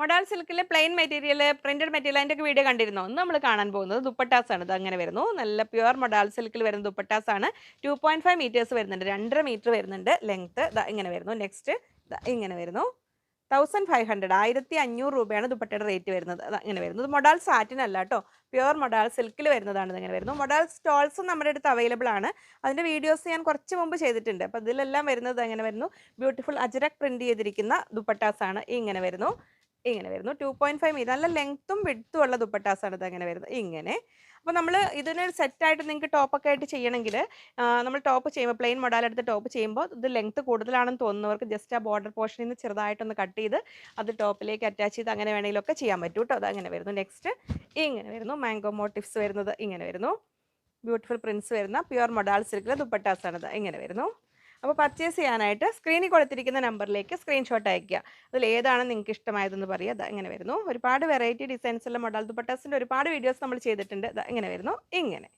Modal സിൽക്കിലെ plain material printed material അതിന്റെ ഒക്കെ വീഡിയോ കണ്ടിരുന്നോ? ഇന്ന് നമ്മൾ കാണാൻ പോകുന്നത് ദുപ്പട്ടാസ് ആണ് ഇത് അങ്ങനെ വരുന്നു. നല്ല പ്യുവർ മൊഡാൾ സിൽക്കിൽ വരുന്ന ദുപ്പട്ടാസ് ആണ് ടു പോയിന്റ് ഫൈവ് മീറ്റേഴ്സ് വരുന്നുണ്ട്. രണ്ടര മീറ്റർ വരുന്നുണ്ട്. ലെങ്ത് ഇങ്ങനെ വരുന്നു. നെക്സ്റ്റ് ഇങ്ങനെ വരുന്നു. തൗസൻഡ് ഫൈവ് ഹൺഡ്രഡ് ആയിരത്തി അഞ്ഞൂറ് രൂപയാണ് ദുപ്പട്ടയുടെ റേറ്റ് വരുന്നത്. അങ്ങനെ വരുന്നു. വരുന്നത് മൊഡാൾ സാറ്റിൻ അല്ല കേട്ടോ. പ്യുവർ മൊഡാൾ സിൽക്കിൽ വരുന്നതാണ് ഇതങ്ങനെ വരുന്നത് വരുന്നു. മൊഡാൾ സ്റ്റോൾസും നമ്മുടെ അടുത്ത് അവൈലബിൾ ആണ്. അതിന്റെ വീഡിയോസ് ഞാൻ കുറച്ച് മുമ്പ് ചെയ്തിട്ടുണ്ട്. അപ്പോൾ ഇതിലെല്ലാം വരുന്നത് അങ്ങനെ വരുന്നു. ബ്യൂട്ടിഫുൾ അജരക് പ്രിന്റ് ചെയ്തിരിക്കുന്ന ദുപ്പട്ടാസാണ്. ഇങ്ങനെ വരുന്നു. ഇങ്ങനെ വരുന്നു. ടു പോയിന്റ് ഫൈവ് മീറ്റർ നല്ല ലെങ്ത്തും വിടുത്തും ഉള്ള ദുപ്പട്ടാസ് ആണ് ഇത് അങ്ങനെ വരുന്നത്. ഇങ്ങനെ. അപ്പോൾ നമ്മൾ ഇതിനൊരു സെറ്റായിട്ട് നിങ്ങൾക്ക് ടോപ്പൊക്കെ ആയിട്ട് ചെയ്യണമെങ്കിൽ നമ്മൾ ടോപ്പ് ചെയ്യുമ്പോൾ പ്ലെയിൻ മോഡൽ എടുത്ത് ടോപ്പ് ചെയ്യുമ്പോൾ ഇത് ലെങ്ത്ത് കൂടുതലാണെന്ന് തോന്നുന്നവർക്ക് ജസ്റ്റ് ആ ബോർഡർ പോർഷനിൽ നിന്ന് ചെറുതായിട്ടൊന്ന് കട്ട് ചെയ്ത് അത് ടോപ്പിലേക്ക് അറ്റാച്ച് ചെയ്ത് അങ്ങനെ വേണമെങ്കിലൊക്കെ ചെയ്യാൻ പറ്റും കേട്ടോ അത് അങ്ങനെ വരുന്നു. നെക്സ്റ്റ് ഇങ്ങനെ വരുന്നു. മാംഗോ മോട്ടിവ്സ് വരുന്നത് ഇങ്ങനെ വരുന്നു. ബ്യൂട്ടിഫുൾ പ്രിൻസ് വരുന്ന പ്യുവർ മൊഡാൾ സിൽക്കിലെ ദുപ്പട്ടാസ് ആണിത് ഇങ്ങനെ വരുന്നു. അപ്പോൾ പർച്ചേസ് ചെയ്യാനായിട്ട് സ്ക്രീനിൽ കൊടുത്തിരിക്കുന്ന നമ്പറിലേക്ക് സ്ക്രീൻഷോട്ട് അയക്കുക അതിൽ ഏതാണ് നിങ്ങൾക്ക് ഇഷ്ടമായതെന്ന് പറയുക. അത് ഇങ്ങനെ വരുന്നു. ഒരുപാട് വെറൈറ്റി ഡിസൈൻസ് ഉള്ള മൊഡൽ ദുപ്പട്ടാസിന്റെ ഒരുപാട് വീഡിയോസ് നമ്മൾ ചെയ്തിട്ടുണ്ട്. ഇങ്ങനെ വരുന്നു. ഇങ്ങനെ.